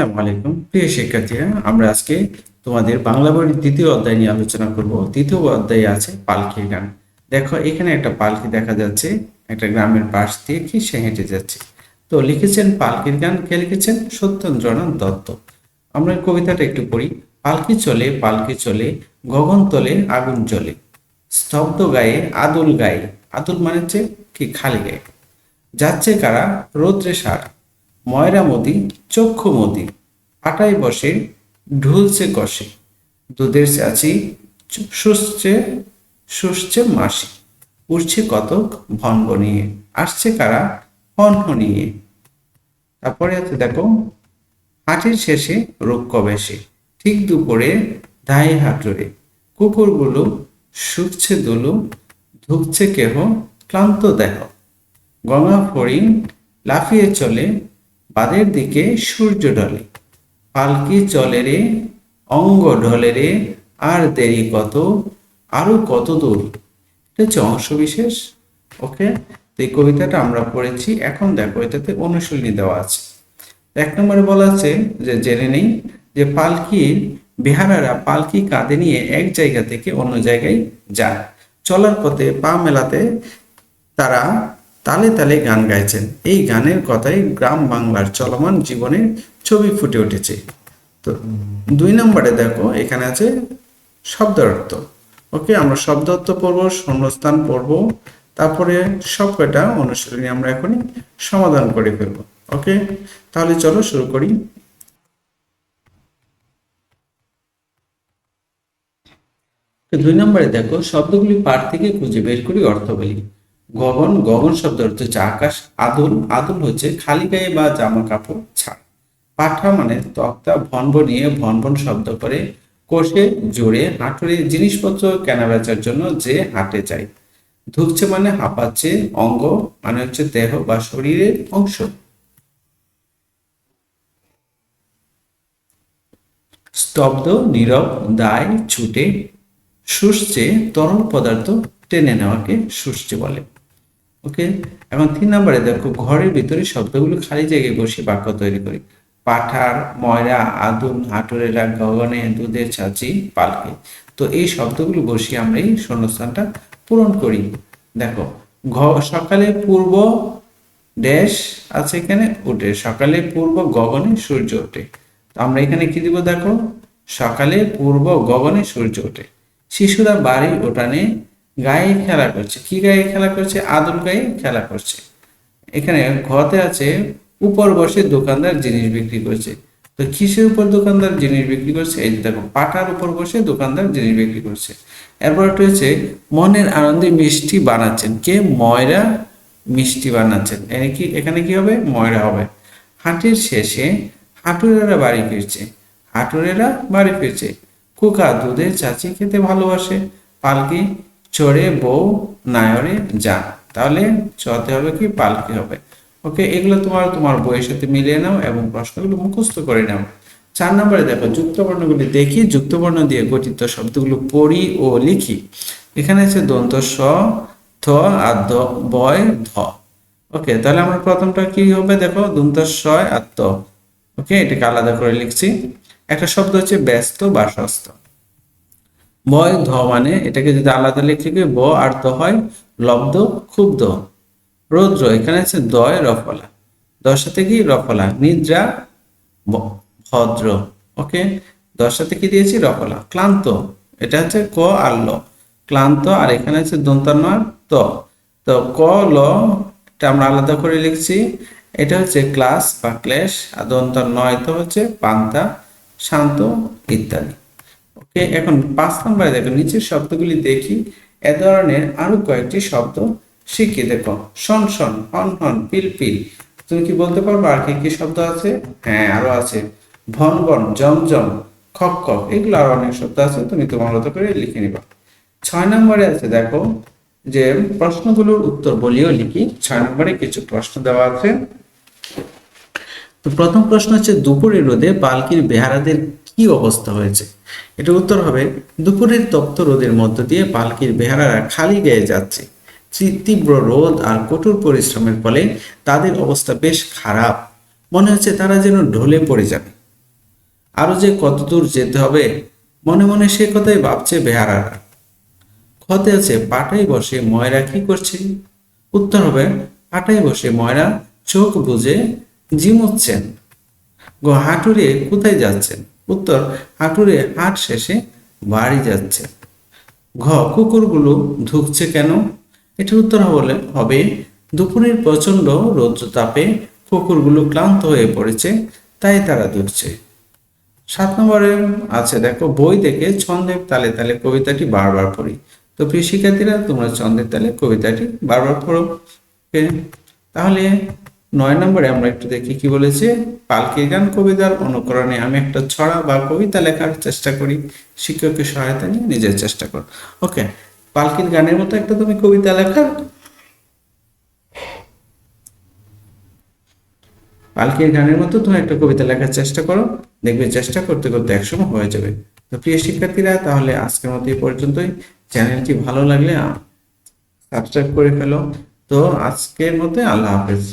আসসালামু আলাইকুম। প্রিয় শিক্ষার্থীরা, আমরা আজকে তোমাদের বাংলা বইয়ের তৃতীয় অধ্যায় নিয়ে আলোচনা করব। তৃতীয় অধ্যায়ে আছে পালকির গান। দেখো, এখানে একটা পালকি দেখা যাচ্ছে, একটা গ্রামের পাশ দিয়ে কি সে হেঁটে যাচ্ছে। তো লিখেছেন পালকির গান, কে লিখেছেন? সত্যেন্দ্রনাথ দত্ত। আমরা কবিতাটা একটু পড়ি। পালকি চলে পালকি চলে, গগন তলে, আগুন জ্বলে। স্তব্ধ গায়ে আদুল গায়ে। আদুল মানে হচ্ছে কি, খালি গায়ে। যাচ্ছে কারা? রৌদ্রে সার। ময়রা মতি চক্ষু মতি আটায় বসে, ঢুলছে কষে। দুধের চাচি শুষছে শুষছে মাসি। উঠছে কতক ভনব নিয়ে। আসছে কারা হনহ নিয়ে। তারপরে আছে দেখো, হাটের শেষে রুক্ষ বেশে। ঠিক দুপুরে ধাই হাটুরে কুকুরগুলো শুকছে দুলু ধুকছে কেহ, ক্লান্ত দেহ। গঙ্গা ফড়িং লাফিয়ে চলে বাদের দিকে সূর্য ঢলে। পালকি চলে রে, অঙ্গ ঢলে রে, আর দেরি কত, আরও কত দূর। এটা হচ্ছে অংশবিশেষ। ওকে? তো এই কবিতাটা আমরা পড়েছি। এখন দেখো, এটাতে অনুশীলনী দেওয়া আছে। এক নম্বরে বলা আছে যে, জেনে নেই যে পালকির বেহারারা পালকি কাঁধে নিয়ে এক জায়গা থেকে অন্য জায়গায় যায়। চলার পথে পা মেলাতে তারা তালে তালে গান গাইছেন। এই গানের কথাই গ্রাম বাংলার চলমান জীবনের ছবি ফুটে উঠেছে। তো দুই নম্বরে দেখো, এখানে আছে শব্দ অর্থ ওকে, আমরা শব্দ অর্থ পড়ব, শূন্যস্থান পড়ব, তারপরে সব কয়টা আমরা এখনই সমাধান করে ফেলব। ওকে, তাহলে চলো শুরু করি। দুই নম্বরে দেখো, শব্দগুলি পাঠ থেকে খুঁজে বের করি অর্থ বলি গগন গগন শব্দ অর্থ হচ্ছে আকাশ, আদুল আদুল হচ্ছে খালি গায়ে বা জামা কাপড় ছাড়। পাঠা মানে তক্তা ভনবন নিয়ে ভনবন শব্দ করে, কোষে, জোরে, হাঁটুরে জিনিসপত্র কেনা বেচার জন্য যে হাটে যায়। ধুকছে মানে হাঁপাচ্ছে, অঙ্গ মানে হচ্ছে দেহ বা শরীরের অংশ। স্তব্ধ, নীরব, দায়, ছুটে, শুষছে, তরল পদার্থ টেনে নেওয়াকে শুষছে বলে। ওকে এখন তিন নম্বরে দেখো, ঘরের ভিতরে শব্দগুলো খালি জায়গায় বসে বাক্য তৈরি করি। পাঠার, ময়রা আদুল হাটুরেরা গগনে, দুধের ছাঁচি, পালকে। তো এই শব্দগুলো বসিয়ে আমরা এই শূন্যস্থানটা পূরণ করি। দেখো, ঘ, সকালে পূর্ব ড্যাশ আছে এখানে, উঠে। সকালে পূর্ব গগনে সূর্য ওঠে। তো আমরা এখানে কি দিব দেখো? সকালে পূর্ব গগনে সূর্য ওঠে। শিশুরা বাড়ি উঠানে গায়ে খেলা করছে। কি গায়ে খেলা করছে? আদুল গায়ে খেলা করছে। এখানে ঘতে আছে উপর বসে দোকানদার জিনিস বিক্রি করছে। তো কিসের উপর দোকানদার জিনিস বিক্রি করছে? এই দেখো, পাটার উপর বসে দোকানদার জিনিস বিক্রি করছে। এরপর হচ্ছে, মনের আনন্দে মিষ্টি বানাচ্ছেন। কে? ময়রা মিষ্টি বানাচ্ছেন। এখানে কি এখানে কি হবে? ময়রা হবে। হাটের শেষে হাটুরেরা বাড়ি ফিরছে। হাটুরেরা বাড়ি ফিরছে। কুকা দুধের চাচি খেতে ভালোবাসে। পালকি চড়ে বউ নায়রে যান তাহলে চতে হবে কি, পালকি হবে। ওকে, এগুলো তোমার তোমার বইয়ের সাথে মিলিয়ে নাও এবং প্রশ্নগুলো মুখস্থ করে নাও। চার নম্বরে দেখো, যুক্তবর্ণগুলি দেখি, যুক্তবর্ণ দিয়ে গঠিত শব্দগুলো পড়ি ও লিখি। এখানে আছে দন্ত স, থ, আর বয়, ধ। ওকে, তাহলে আমরা প্রথমটা কি হবে দেখো, দন্ত সয় আর ওকে, এটাকে আলাদা করে লিখছি। একটা শব্দ হচ্ছে ব্যস্ত বা সস্ত বয় ধ মানে এটাকে যদি আলাদা লিখে ব আর দ হয় লব্ধ, ক্ষুব্ধ। রৌদ্র, এখানে আছে দয় রফলা। দশ সাথে কি? রফলা। নিদ্রা ভদ্র। ওকে? দশ সাথে কি দিয়েছি? রফলা। ক্লান্ত। এটা হচ্ছে ক আর ল। ক্লান্ত, আর এখানে আছে দন্তান্ন ত। তো, ক, ল, এটা আমরা আলাদা করে লিখছি। এটা হচ্ছে ক্লাস বা ক্লেশ, আর দন্তান্ন হচ্ছে পান্তা, শান্ত, ইত্যাদি। ওকে, এখন পাঁচ নম্বরে দেখো, নিচের শব্দগুলি দেখি। এ ধরনের আরও কয়েকটি শব্দ শিখি দেখো। শন শন, হন হন, পিল পিল। তুমি কি বলতে পারবে আর কি কি শব্দ আছে? হ্যাঁ আরও আছে। ভন বন জম জম খক খক এগুলো আরও অনেক শব্দ আছে, তুমি তোমার মতো করে লিখে নিবা। ছয় নম্বরে আছে দেখো যে প্রশ্নগুলোর উত্তর বলিও লিখি। ছয় নম্বরে কিছু প্রশ্ন দেওয়া আছে। তো প্রথম প্রশ্ন হচ্ছে দুপুরের রোদে পালকির বেহারাদের কি অবস্থা হয়েছে? এটা উত্তর হবে, দুপুরের তপ্ত রোদের মধ্য দিয়ে পালকির বেহারারা খালি গায়ে যাচ্ছে। তীব্র- রোদ আর কঠোর পরিশ্রমের ফলে তাদের অবস্থা বেশ খারাপ। মনে হচ্ছে তারা যেন ঢলে পড়ে যাবে। আরও যে কত দূর যেতে হবে, মনে মনে সে কথাই ভাবছে বেহারারা। ক্ষতে আছে পাটাই বসে ময়রা কি করছে? উত্তর হবে পাটাই বসে ময়রা চোখ বুঝে জিমুচ্ছেন। গো হাঁটুরে কোথায় যাচ্ছেন? উত্তর, হাঁটুরে হাট শেষে বাড়ি যাচ্ছে। ঘ, কুকুরগুলো ধুকছে কেন? এটার উত্তর হলে হবে, দুপুরের প্রচণ্ড রৌদ্র তাপে কুকুরগুলো ক্লান্ত হয়ে পড়েছে, তাই তারা ধুকছে। সাত নম্বরে আছে, দেখো, বই থেকে ছন্দের তালে তালে কবিতাটি বারবার পড়ি। তো প্রিয় শিক্ষার্থীরা, তোমরা ছন্দের তালে কবিতাটি বারবার পড়ো। তাহলে নয় নম্বরে আমরা একটু দেখি কি বলেছে পালকির গান কবিতার অনুকরণে আমি একটা ছড়া বা কবিতা লেখার চেষ্টা করি, শিক্ষকের সহায়তা নিয়ে নিজের চেষ্টা করো। ওকে পালকির গানের মতো একটা তুমি কবিতা লেখার পালকির গানের মতো তুমি একটা কবিতা লেখার চেষ্টা করো, দেখবে চেষ্টা করতে করতে একসময় হয়ে যাবে। তো প্রিয় শিক্ষার্থীরা, তাহলে আজকের মতো এই পর্যন্তই। চ্যানেলটি ভালো লাগলে সাবস্ক্রাইব করে ফেলো। তো আজকের মতো আল্লাহ হাফেজ।